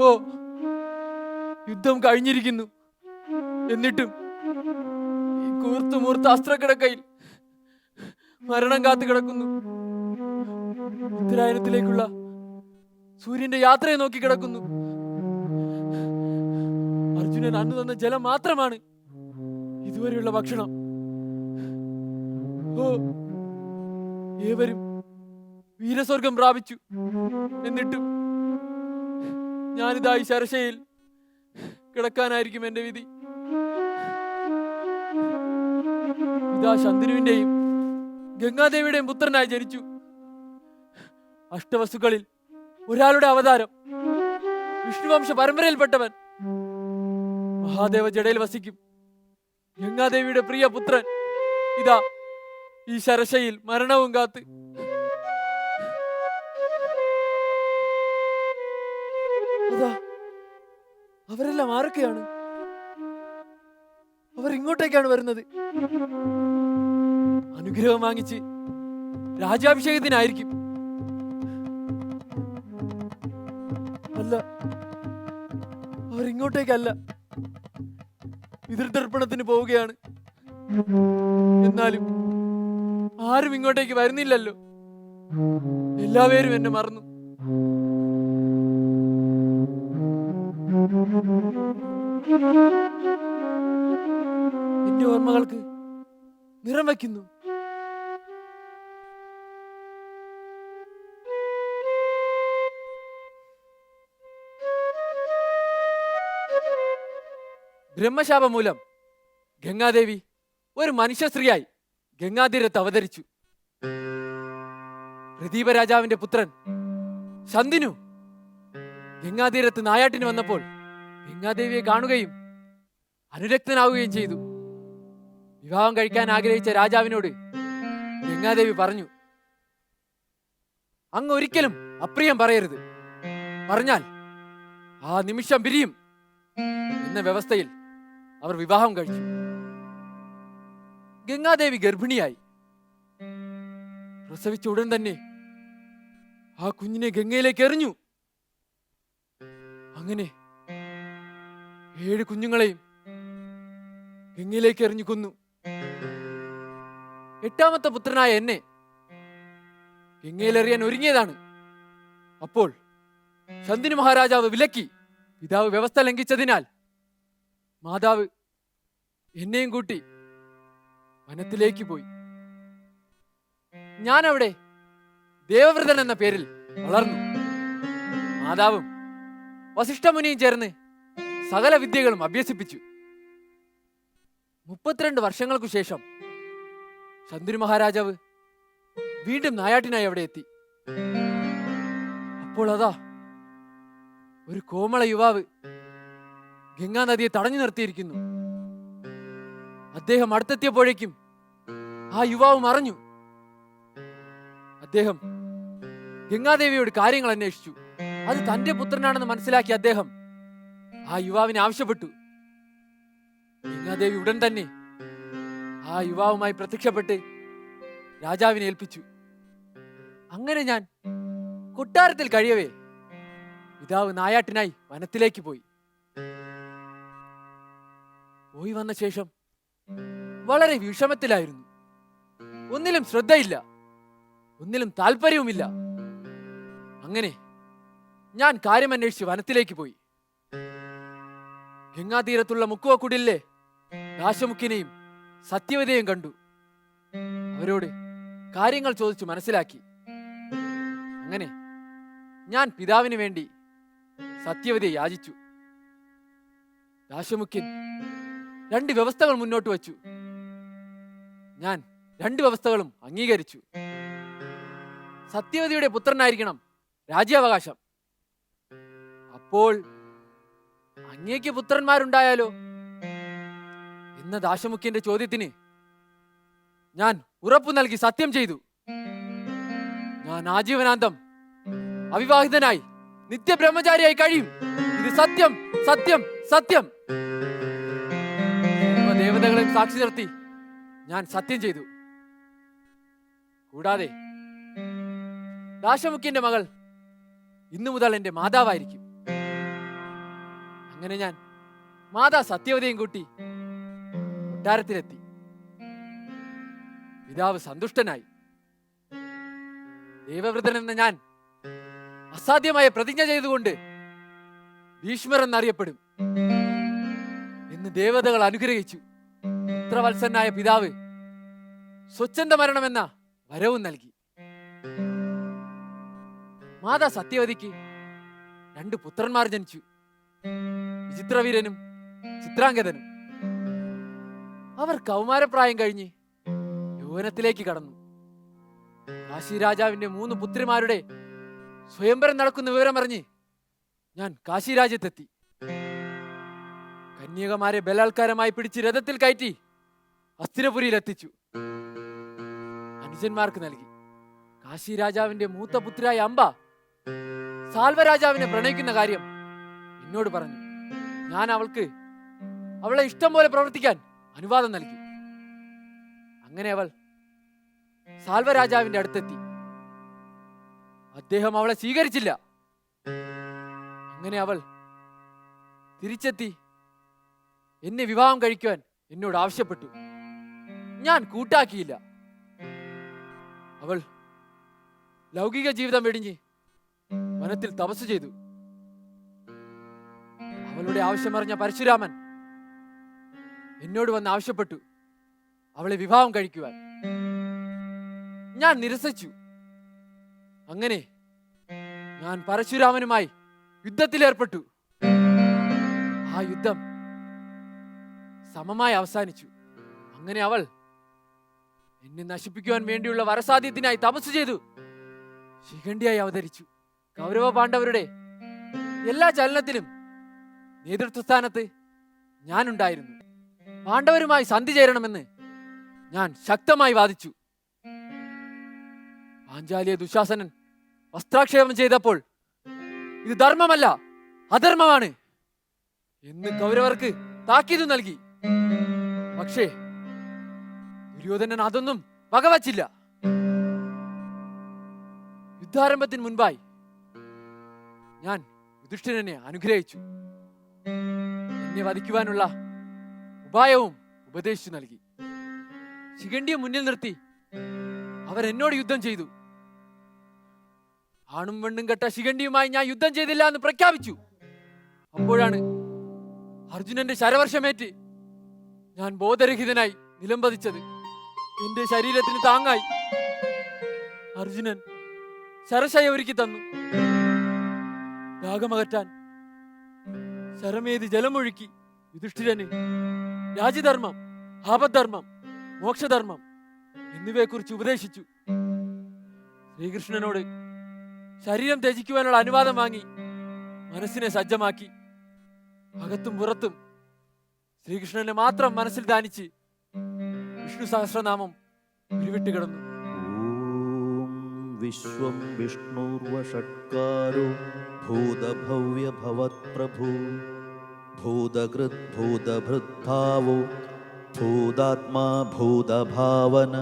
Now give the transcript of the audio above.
ഓ യുദ്ധം കഴിഞ്ഞിരിക്കുന്നു. എന്നിട്ടും കൂർത്തു മൂർത്ത അസ്ത്രക്കിടക്കയിൽ മരണം കാത്തു കിടക്കുന്നു. ഉത്തരായനത്തിലേക്കുള്ള സൂര്യന്റെ യാത്രയെ നോക്കി കിടക്കുന്നു. അർജുനൻ അന്ന് തന്ന ജലം മാത്രമാണ് ഇതുവരെയുള്ള ഭക്ഷണം. ഓ ഏവരും വീരസ്വർഗം പ്രാപിച്ചു. എന്നിട്ടും ഞാനിതാ ഈ ശരശയിൽ കിടക്കാനായിരിക്കും എന്റെ വിധി. ഇതാ ശന്തനുവിന്റെയും ഗംഗാദേവിയുടെയും പുത്രനായി ജനിച്ചു. അഷ്ടവസ്തുക്കളിൽ ഒരാളുടെ അവതാരം. വിഷ്ണുവംശ പരമ്പരയിൽപ്പെട്ടവൻ. മഹാദേവ ജടയിൽ വസിക്കും. ഗംഗാദേവിയുടെ പ്രിയ പുത്രൻ ഇതാ ഈ ശരശയിൽ മരണവും കാത്ത്. അവരെല്ലാം ആരൊക്കെയാണ്? അവർ ഇങ്ങോട്ടേക്കാണ് വരുന്നത്. അനുഗ്രഹം വാങ്ങിച്ച് രാജാഭിഷേകത്തിനായിരിക്കും അല്ല അവർ ഇങ്ങോട്ടേക്കല്ല പിതൃതർപ്പണത്തിന് പോവുകയാണ്. എന്നാലും ആരും ഇങ്ങോട്ടേക്ക് വരുന്നില്ലല്ലോ. എല്ലാവരും എന്നെ മറന്നു. എന്റെ ഓർമ്മകൾക്ക് നിറം വയ്ക്കുന്നു. ബ്രഹ്മശാപം മൂലം ഗംഗാദേവി ഒരു മനുഷ്യ സ്ത്രീയായി ഗംഗാതീരത്ത് അവതരിച്ചു. പ്രദീപ രാജാവിന്റെ പുത്രൻ ശന്തിനു ഗംഗാതീരത്ത് നായാട്ടിന് വന്നപ്പോൾ ഗംഗാദേവിയെ കാണുകയും അനുരക്തനാവുകയും ചെയ്തു. വിവാഹം കഴിക്കാൻ ആഗ്രഹിച്ച രാജാവിനോട് ഗംഗാദേവി പറഞ്ഞു അങ്ങ് ഒരിക്കലും അപ്രിയം പറയരുത്. പറഞ്ഞാൽ ആ നിമിഷം പിരിയും. എന്ന വ്യവസ്ഥയിൽ അവർ വിവാഹം കഴിച്ചു. ഗംഗാദേവി ഗർഭിണിയായി. പ്രസവിച്ച ഉടൻ തന്നെ ആ കുഞ്ഞിനെ ഗംഗയിലേക്ക് എറിഞ്ഞു. അങ്ങനെ ഏഴ് കുഞ്ഞുങ്ങളെയും ഗംഗയിലേക്ക് എറിഞ്ഞു കൊന്നു എട്ടാമത്തെ പുത്രനായ എന്നെ ഗംഗയിലെറിയാൻ ഒരുങ്ങിയതാണ്. അപ്പോൾ ശന്തിനി മഹാരാജാവ് വിലക്കി പിതാവ് വ്യവസ്ഥ ലംഘിച്ചതിനാൽ മാതാവ് എന്നെയും കൂട്ടി വനത്തിലേക്ക് പോയി. ഞാൻ അവിടെ ദേവവ്രതൻ എന്ന പേരിൽ വളർന്നു. മാതാവും വസിഷ്ഠമുനിയും ചേർന്ന് സകല വിദ്യകളും അഭ്യസിപ്പിച്ചു. മുപ്പത്തിരണ്ട് വർഷങ്ങൾക്കു ശേഷം ശന്തുരു മഹാരാജാവ് വീണ്ടും നായാട്ടിനായി അവിടെ എത്തി. അപ്പോൾ അതാ ഒരു കോമള യുവാവ് ഗംഗാ നദിയെ തടഞ്ഞു നിർത്തിയിരിക്കുന്നു. അദ്ദേഹം അടുത്തെത്തിയപ്പോഴേക്കും ആ യുവാവ് മറഞ്ഞു അദ്ദേഹം ഗംഗാദേവിയോട് കാര്യങ്ങൾ അന്വേഷിച്ചു. അത് തന്റെ പുത്രനാണെന്ന് മനസ്സിലാക്കി അദ്ദേഹം ആ യുവാവിനെ ആവശ്യപ്പെട്ടു. ഗംഗാദേവി ഉടൻ തന്നെ ആ യുവാവുമായി പ്രത്യക്ഷപ്പെട്ട് രാജാവിനെ ഏൽപ്പിച്ചു. അങ്ങനെ ഞാൻ കൊട്ടാരത്തിൽ കഴിയവേ പിതാവ് നായാട്ടിനായി വനത്തിലേക്ക് പോയി. പോയി വന്ന ശേഷം വളരെ വിഷമത്തിലായിരുന്നു. ഒന്നിലും ശ്രദ്ധയില്ല ഒന്നിലും താല്പര്യവുമില്ല. അങ്ങനെ ഞാൻ കാര്യമന്വേഷിച്ച് വനത്തിലേക്ക് പോയി. ഗംഗാതീരത്തുള്ള മുക്കുവക്കുടിലെ ദാശമുഖിനെയും സത്യവതയും കണ്ടു. അവരോട് കാര്യങ്ങൾ ചോദിച്ചു മനസ്സിലാക്കി. അങ്ങനെ ഞാൻ പിതാവിന് വേണ്ടി സത്യവതിയെ യാചിച്ചു. ദാശമുഖ്യൻ രണ്ട് വ്യവസ്ഥകൾ മുന്നോട്ട് വച്ചു. ഞാൻ രണ്ട് വ്യവസ്ഥകളും അംഗീകരിച്ചു. സത്യവതിയുടെ പുത്രനായിരിക്കണം രാജ്യാവകാശം. അപ്പോൾ അങ്ങേക്ക് പുത്രന്മാരുണ്ടായാലോ? ഇന്ന് ദാശമുഖ്യന്റെ ചോദ്യത്തിന് ഞാൻ ഉറപ്പു നൽകി സത്യം ചെയ്തു. ഞാൻ ആജീവനാന്തം അവിവാഹിതനായി നിത്യബ്രഹ്മചാരിയായി കഴിയും. ഇത് സത്യം സത്യം സത്യം. ദേവതകളെയും സാക്ഷി നിർത്തി ഞാൻ സത്യം ചെയ്തു. കൂടാതെ ദാശമുഖ്യന്റെ മകൾ ഇന്നു മുതൽ എന്റെ മാതാവായിരിക്കും. അങ്ങനെ ഞാൻ മാതാ സത്യവതിയും കൂട്ടി കൊട്ടാരത്തിലെത്തി പിതാവ് സന്തുഷ്ടനായി. ദേവവ്രതൻ എന്ന ഞാൻ അസാധ്യമായ പ്രതിജ്ഞ ചെയ്തുകൊണ്ട് ഭീഷ്മർ എന്നറിയപ്പെടും. എന്ന് ദേവതകൾ അനുഗ്രഹിച്ചു. പുത്രവത്സനായ പിതാവ് സ്വച്ഛന്ത മരണമെന്ന വരവും നൽകി. മാതാ സത്യവതിക്ക് രണ്ട് പുത്രന്മാർ ജനിച്ചു. വിചിത്രവീരനും ചിത്രാംഗതനും അവർ കൗമാരപ്രായം കഴിഞ്ഞ് യൗവനത്തിലേക്ക് കടന്നു. കാശി രാജാവിന്റെ മൂന്ന് പുത്രിമാരുടെ സ്വയംവരം നടക്കുന്ന വിവരം വിവരമറിഞ്ഞ് ഞാൻ കാശി രാജ്യത്തെത്തി. കന്യകമാരെ ബലാത്കാരമായി പിടിച്ച് രഥത്തിൽ കയറ്റി അസ്ഥിരപുരിയിൽ എത്തിച്ചു അനുജന്മാർക്ക് നൽകി. കാശി രാജാവിന്റെ മൂത്ത പുത്രിയായ അംബ സാൽവരാജാവിനെ പ്രണയിക്കുന്ന കാര്യം എന്നോട് പറഞ്ഞു. ഞാൻ അവൾക്ക് അവളെ ഇഷ്ടം പോലെ പ്രവർത്തിക്കാൻ അനുവാദം നൽകി. അങ്ങനെ അവൾ സാൽവരാജാവിന്റെ അടുത്തെത്തി. അദ്ദേഹം അവളെ സ്വീകരിച്ചില്ല. അങ്ങനെ അവൾ തിരിച്ചെത്തി. എന്നെ വിവാഹം കഴിക്കുവാൻ എന്നോട് ആവശ്യപ്പെട്ടു. ഞാൻ കൂട്ടാക്കിയില്ല. അവൾ ലൗകിക ജീവിതം വെടിഞ്ഞ് വനത്തിൽ തപസ് ചെയ്തു. അവളുടെ ആവശ്യമറിഞ്ഞ പരശുരാമൻ എന്നോട് വന്ന് ആവശ്യപ്പെട്ടു. അവളെ വിവാഹം കഴിക്കുവാൻ. ഞാൻ നിരസിച്ചു. അങ്ങനെ ഞാൻ പരശുരാമനുമായി യുദ്ധത്തിലേർപ്പെട്ടു ആ യുദ്ധം സമമായി അവസാനിച്ചു. അങ്ങനെ അവൾ എന്നെ നശിപ്പിക്കുവാൻ വേണ്ടിയുള്ള വരസാധ്യത്തിനായി തപസ് ചെയ്തു. ശിഖണ്ഡിയായി അവതരിച്ചു. കൗരവ പാണ്ഡവരുടെ എല്ലാ ചലനത്തിലും നേതൃത്വസ്ഥാനത്ത് ഞാനുണ്ടായിരുന്നു. പാണ്ഡവരുമായി സന്ധി ചേരണമെന്ന് ഞാൻ ശക്തമായി വാദിച്ചു. പാഞ്ചാലിയെ ദുശാസനൻ വസ്ത്രാക്ഷേപം ചെയ്തപ്പോൾ ഇത് ധർമ്മമല്ല അധർമ്മമാണ് എന്ന് കൗരവർക്ക് താക്കീത് നൽകി. പക്ഷേ ദുര്യോധനൻ അതൊന്നും വകവച്ചില്ല. യുദ്ധാരംഭത്തിന് മുൻപായി ഞാൻ യുധിഷ്ഠിരനെ അനുഗ്രഹിച്ചു. എന്നെ വധിക്കുവാനുള്ള ഉപായവും ഉപദേശിച്ചു നൽകി. ശിഖണ്ഡിയെ മുന്നിൽ നിർത്തി. അവരെന്നോട് യുദ്ധം ചെയ്തു. ആണും പെണ്ണും കെട്ട ശിഖണ്ഡിയുമായി ഞാൻ യുദ്ധം ചെയ്തില്ല എന്ന് പ്രഖ്യാപിച്ചു. അപ്പോഴാണ് അർജുനന്റെ ശരവർഷമേറ്റ് ഞാൻ ബോധരഹിതനായി നിലംപതിച്ചത് എന്റെ ശരീരത്തിന് താങ്ങായി. അർജുനൻ ശരശയ ഒരുക്കി തന്നു. ദാഹമകറ്റാൻ ശരമേതി ജലമൊഴുക്കി. യുധിഷ്ഠിരന് രാജധർമ്മം ആപദ്ധർമ്മം മോക്ഷധർമ്മം എന്നിവയെക്കുറിച്ച് ഉപദേശിച്ചു. ശ്രീകൃഷ്ണനോട് ശരീരം ത്യജിക്കുവാനുള്ള അനുവാദം വാങ്ങി മനസ്സിനെ സജ്ജമാക്കി. അകത്തും പുറത്തും ശ്രീകൃഷ്ണനെ മാത്രം മനസ്സിൽ ധ്യാനിച്ച് വിഷ്ണു സഹസ്രനാമം ഉരുവിട്ട് കിടന്നു विश्वं विष्णुर्वषट्कारो भूतभव्यभवत्प्रभु भूतकृद्भूतभृद्भावो भूतात्मा भूतभावन